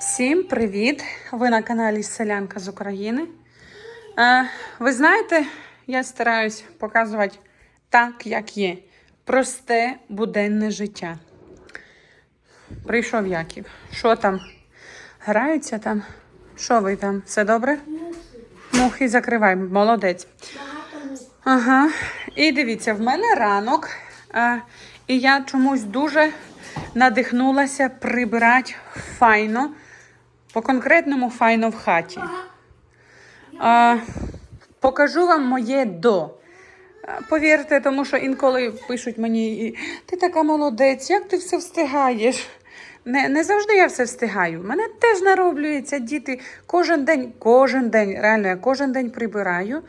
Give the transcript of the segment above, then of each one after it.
Всім привіт! Ви на каналі Селянка з України. Е, ви знаєте, я стараюсь показувати так, як є. Просте буденне життя. Прийшов Яків. Що там? Граються там? Що ви там? Все добре? Мухи закривай, молодець. Ага. І дивіться, в мене ранок, е, і я чомусь дуже надихнулася прибирати файно, по-конкретному файно в хаті. Е, покажу вам моє до. Повірте, тому що інколи пишуть мені, ти така молодець, як ти все встигаєш? Не, не завжди я все встигаю. Мене теж нароблюється діти кожен день, кожен день, реально, я кожен день прибираю.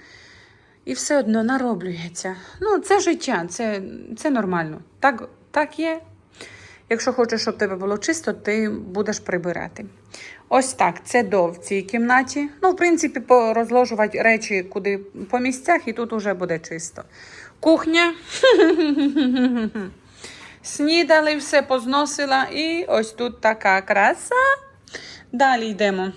І все одно нароблюється. Ну, це життя, це, це нормально. Так, так є. Якщо хочеш, щоб тебе було чисто, ти будеш прибирати. Ось так, це до в цій кімнаті. Ну, в принципі, порозложувати речі куди по місцях, і тут уже буде чисто. Кухня. Снідали, все позносила, і ось тут така краса. Далі йдемо.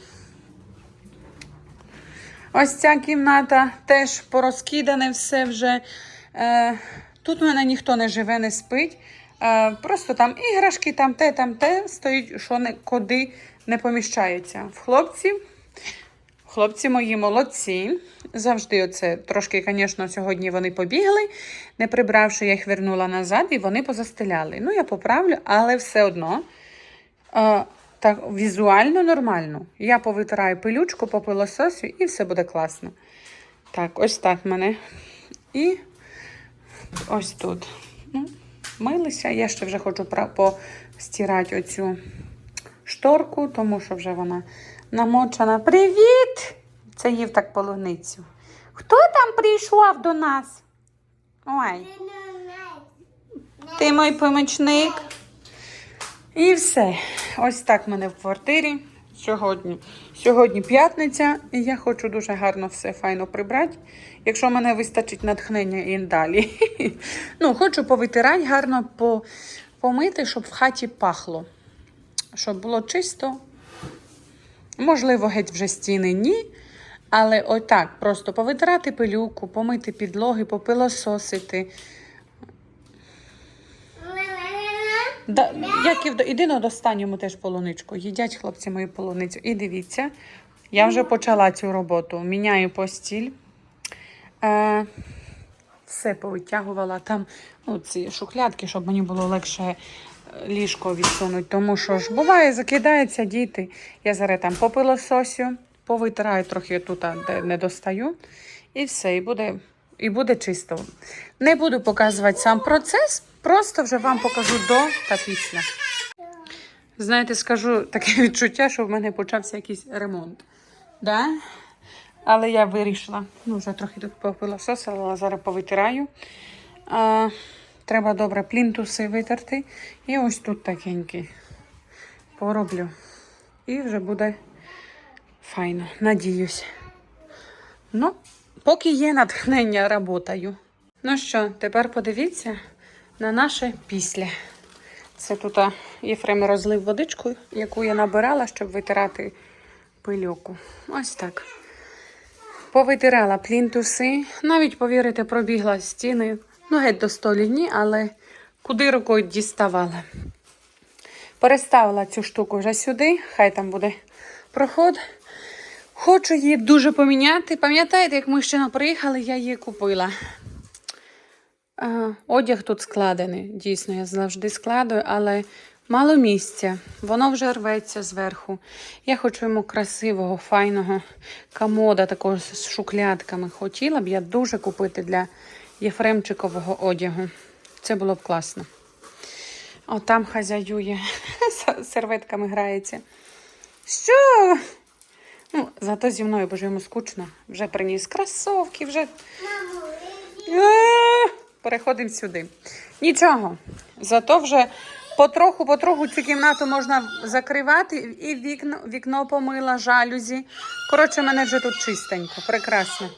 Ось ця кімната теж порозкидане все вже. Е, тут в мене ніхто не живе, не спить. Е, просто там іграшки, там те, там те стоїть, що не, куди не поміщається. В хлопців. Хлопці мої молодці. Завжди оце трошки, звісно, сьогодні вони побігли, не прибравши, я їх вернула назад, і вони позастеляли. Ну, я поправлю, але все одно. Е, так візуально нормально. Я повитираю пилючку, попилососю і все буде класно. Так, ось так мене. І ось тут. Ну, милися. Я ще вже хочу постирати оцю шторку, тому що вже вона намочена. Привіт! Це їв так полуницю. Хто там прийшов до нас? Ой, ти мій помічник. І все. Ось так мене в квартирі сьогодні. Сьогодні п'ятниця, і я хочу дуже гарно все файно прибрати. Якщо мене вистачить натхнення і далі. Ну, хочу повитирати, гарно помити, щоб в хаті пахло. Щоб було чисто. Можливо, геть вже стіни ні. Але отак, просто повитирати пилюку, помити підлоги, попилососити. Да, Яків, іди на останньому теж полуничку. Їдять хлопці мою полуницю. І дивіться, я вже почала цю роботу. Міняю постіль. Е, все повитягувала там ну, ці шухлядки, щоб мені було легше е, ліжко відсунути. Тому що ж буває, закидаються діти. Я зараз там попилососю, повитираю трохи тут, де не достаю. І все, і буде, і буде чисто. Не буду показувати сам процес, просто вже вам покажу до та після. Знаєте, скажу таке відчуття, що в мене почався якийсь ремонт. Да? Але я вирішила, ну вже трохи тут попилососила, зараз повитираю. А, треба добре плінтуси витерти. І ось тут такенький. Пороблю. І вже буде файно, надіюсь. Ну, поки є натхнення, работаю. Ну що, тепер подивіться на наше після. Це тут Єфрем розлив водичку, яку я набирала, щоб витирати пильоку. Ось так. Повитирала плінтуси. Навіть, повірите, пробігла стіни. Ну, геть до столі ні, але куди рукою діставала. Переставила цю штуку вже сюди, хай там буде проход. Хочу її дуже поміняти. Пам'ятаєте, як ми ще не приїхали, я її купила. Ага, одяг тут складений. Дійсно, я завжди складую, але мало місця. Воно вже рветься зверху. Я хочу йому красивого, файного комода, такого з шухлядками. Хотіла б я дуже купити для Єфремчикового одягу. Це було б класно. О, там хазяює, серветками грається. Що? Ну, зато зі мною, бо ж йому скучно. Вже приніс кросовки, вже. Е, Переходимо сюди. Нічого. Зато вже потроху-потроху цю кімнату можна закривати і вікно, вікно помила, жалюзі. Коротше, мене вже тут чистенько, прекрасно.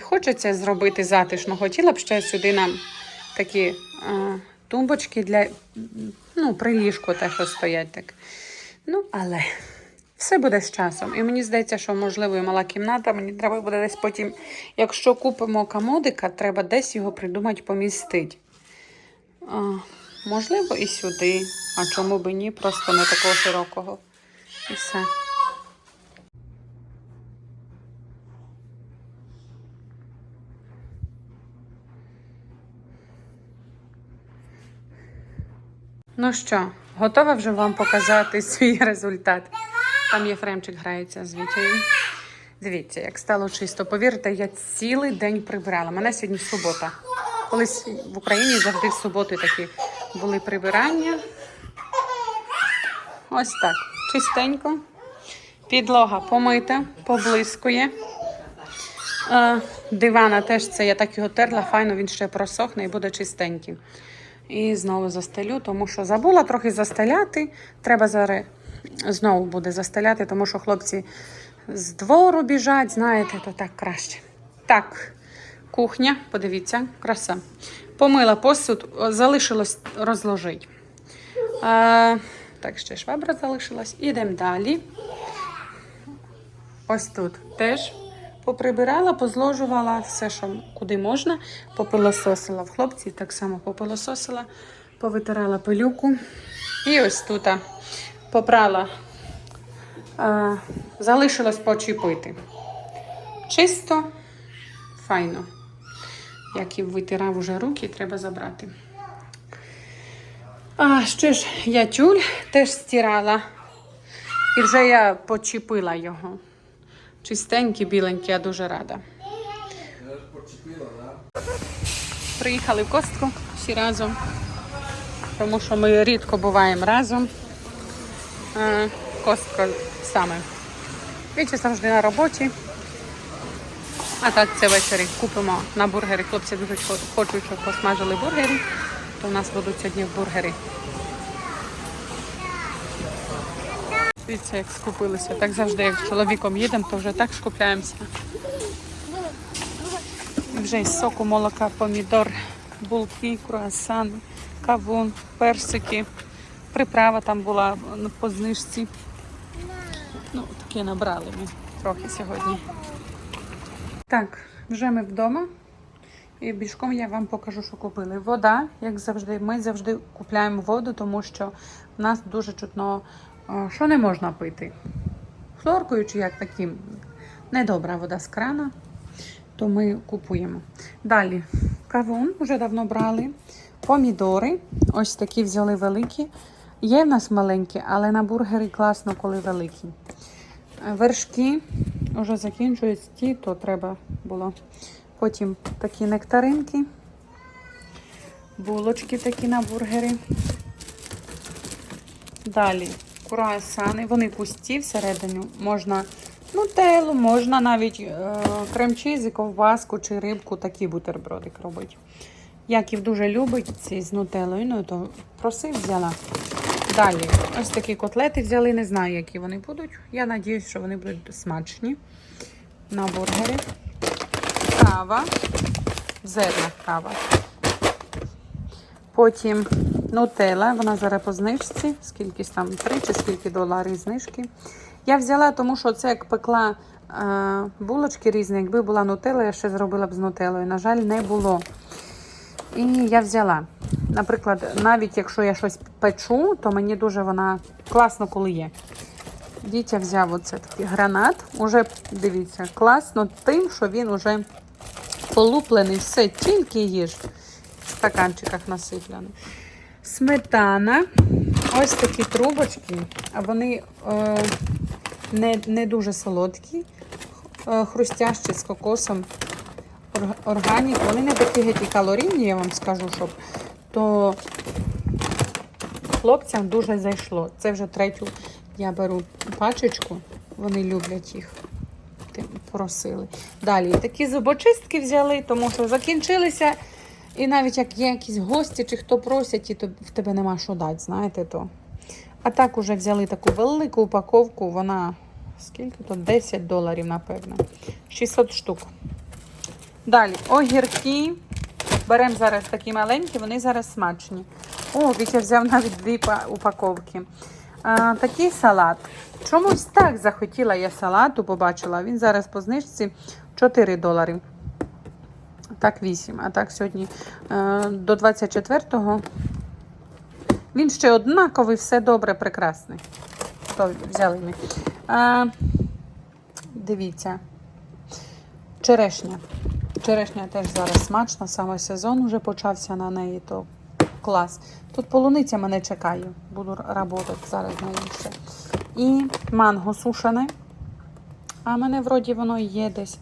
Хочеться зробити затишно. Хотіла б ще сюди нам такі а, тумбочки для ну, при ліжку те, що стоять так. Ну, але все буде з часом. І мені здається, що можливо і мала кімната. Мені треба буде десь потім, якщо купимо комодика, треба десь його придумати помістити. А, можливо, і сюди. А чому би ні? Просто не такого широкого. І все. Ну що, готова вже вам показати свій результат. Там Єфремчик грається з Вітєю. Дивіться, як стало чисто. Повірте, я цілий день прибирала. Мене сьогодні субота. Колись в Україні завжди в суботи такі були прибирання. Ось так. Чистенько. Підлога помита, поблискує. Е, дивана теж це я так його терла, файно він ще просохне і буде чистенький. І знову застелю, тому що забула трохи застеляти. Треба зараз знову буде застеляти, тому що хлопці з двору біжать, знаєте, то так краще. Так, кухня, подивіться, краса. Помила посуд, залишилось розложити. А, так, ще швабра залишилась. Ідемо далі. Ось тут теж поприбирала, позложувала все, що куди можна, попилососила в хлопці, так само попилососила, повитирала пилюку. І ось тут попрала, а, залишилось почепити. Чисто, файно. Як і витирав уже руки, треба забрати. А що ж, я тюль теж стирала. І вже я почепила його. Чистенький, біленький, я дуже рада. Приїхали в костку всі разом, тому що ми рідко буваємо разом. А, Костка саме. Вічі завжди на роботі. А так це ввечері купимо на бургери. Хлопці дуже хочуть, щоб посмажили бургери, то в нас будуть сьогодні бургери. Дивіться, як скупилися. Так завжди, як з чоловіком їдемо, то вже так скупляємося. Вже із соку, молока, помідор, булки, круасан, кавун, персики. Приправа там була по знижці. Ну, таке набрали ми трохи сьогодні. Так, вже ми вдома. І бішком я вам покажу, що купили. Вода, як завжди, ми завжди купляємо воду, тому що в нас дуже чутно, е, що не можна пити. Хлоркою чи як таким. Недобра вода з крана, то ми купуємо. Далі кавун вже давно брали. Помідори, ось такі взяли великі. Є в нас маленькі, але на бургери класно, коли великі. Е, Вершки вже закінчують ті, то треба було. Потім такі нектаринки, булочки такі на бургери. Далі круасани, вони пусті всередині. Можна нутеллу, можна навіть е, крем-чіз ковбаску чи рибку, такий бутербродик робити. Яків дуже любить ці з нутеллою, ну то просив, взяла. Далі, ось такі котлети взяли, не знаю, які вони будуть. Я сподіваюся, що вони будуть смачні на бургери. Кава, зерна кава. Потім нутелла, вона зараз по знижці, скільки там 3 чи скільки доларів знижки. Я взяла, тому що це як пекла е, булочки різні. Якби була нутелла, я ще зробила б з нутеллою. На жаль, не було. І я взяла. Наприклад, навіть якщо я щось печу, то мені дуже вона класно, коли є. Дітя взяв оце такий гранат. Уже дивіться, класно тим, що він уже полуплений, все, тільки їж. В стаканчиках насипляний. Сметана. Ось такі трубочки, а вони е, не, не дуже солодкі, е, хрустящі з кокосом. Органік, вони не такі геть калорійні, я вам скажу, щоб то хлопцям дуже зайшло. Це вже третю я беру пачечку, вони люблять їх. Просили. Далі такі зубочистки взяли, тому що закінчилися. І навіть як є якісь гості чи хто просять, і то в тебе нема що дати, знаєте то. А так уже взяли таку велику упаковку, вона скільки то? 10 доларів, напевно. 600 штук. Далі огірки. Беремо зараз такі маленькі, вони зараз смачні. О, Вітя взяв навіть дві упаковки. А, такий салат. Чомусь так захотіла я салату, побачила. Він зараз по знижці 4 долари. Так, 8. А так сьогодні е, до 24-го. Він ще однаковий, все добре, прекрасний. То взяли ми. Дивіться. Черешня. Черешня теж зараз смачна, саме сезон вже почався на неї, то клас. Тут полуниця мене чекає, буду працювати зараз на ще. І манго сушене. А мене вроді воно є десь.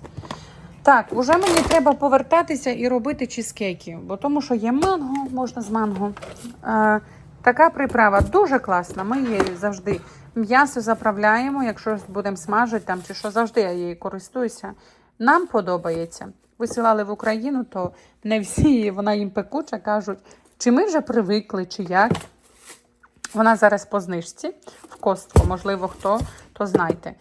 Так, вже мені треба повертатися і робити чизкейки, бо тому що є манго, можна з манго. Е, така приправа дуже класна. Ми її завжди м'ясо заправляємо, якщо будемо смажити там чи що, завжди я її користуюся. Нам подобається. Висилали в Україну, то не всі, вона їм пекуча, кажуть, чи ми вже привикли, чи як. Вона зараз по знижці в костку, можливо, хто, то знайте.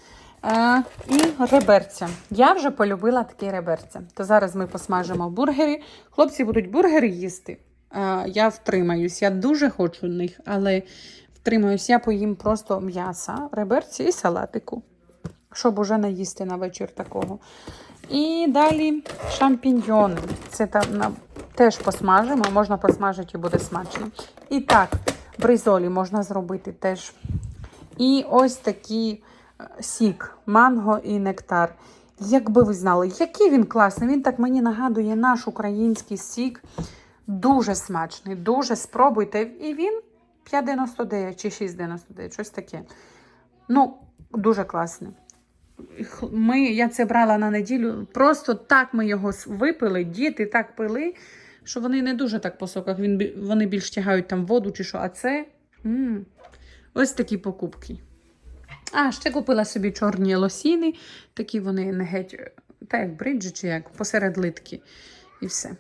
Е, і реберця. Я вже полюбила такі реберця. То зараз ми посмажимо бургери. Хлопці будуть бургери їсти. Е, я втримаюсь. Я дуже хочу них, але втримаюсь, я поїм просто м'яса, реберці і салатику, щоб уже не їсти на вечір такого. І далі шампіньйони. Це там теж посмажимо, можна посмажити і буде смачно. І так, бризолі можна зробити теж. І ось такий е, сік, манго і нектар. Якби ви знали, який він класний. Він так мені нагадує наш український сік. Дуже смачний, дуже спробуйте. І він 5,99 чи 6,99, щось таке. Ну, дуже класний. Ми, я це брала на неділю. Просто так ми його випили, діти так пили, що вони не дуже так по соках. Він, вони більш тягають там воду чи що. А це м, ось такі покупки. А, ще купила собі чорні лосіни. Такі вони не геть, е, та як бриджі, чи як посеред литки. І все.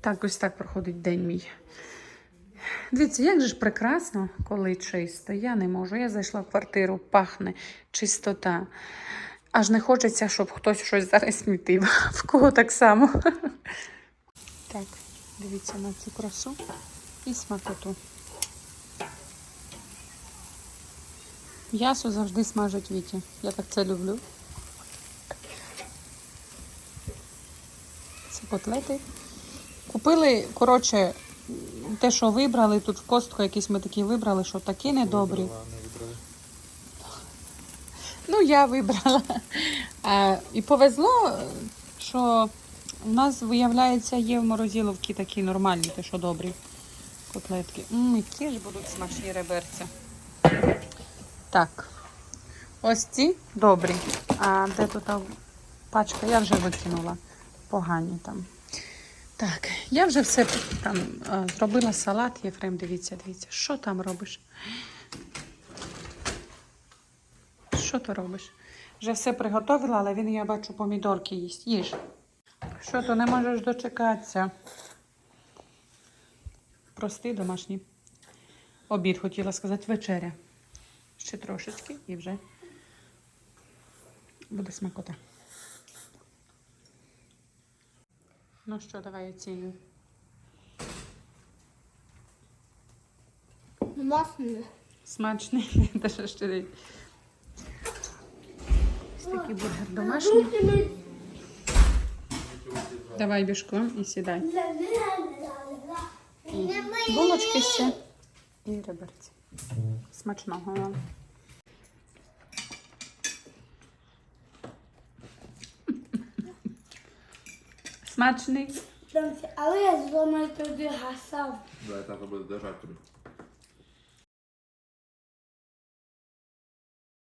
Так, ось так проходить день мій. Дивіться, як же ж прекрасно, коли чисто. Я не можу. Я зайшла в квартиру, пахне чистота. Аж не хочеться, щоб хтось щось зараз смітив. В кого так само. Так, дивіться на цю красу і смакоту. М'ясо завжди смажить Віті. Я так це люблю. Це котлети. Купили, коротше, те, що вибрали, тут в костку якісь ми такі вибрали, що такі недобрі. Я вибрала. А, і повезло, що в нас, виявляється, є в морозиловці такі нормальні, те, що добрі котлетки. М, які ж будуть смачні реберця. Так. Ось ці добрі. А де тут пачка? Я вже викинула. Погані там. Так, я вже все там зробила салат. Єфрем, дивіться, дивіться. Що там робиш? Що ти робиш? Вже все приготувала, але він, я бачу, помідорки їсть. Їж. Що то не можеш дочекатися? Простий домашній. Обід хотіла сказати вечеря. Ще трошечки і вже буде смакота. Ну що, давай оцінюй. Масло. Смачний. Та що ще такий бургер домашній. Давай бішком і сідай. І булочки ще. І реберці. Смачного вам. Смачний. Але я зламаю туди гасав. Да, тато буде держати тобі.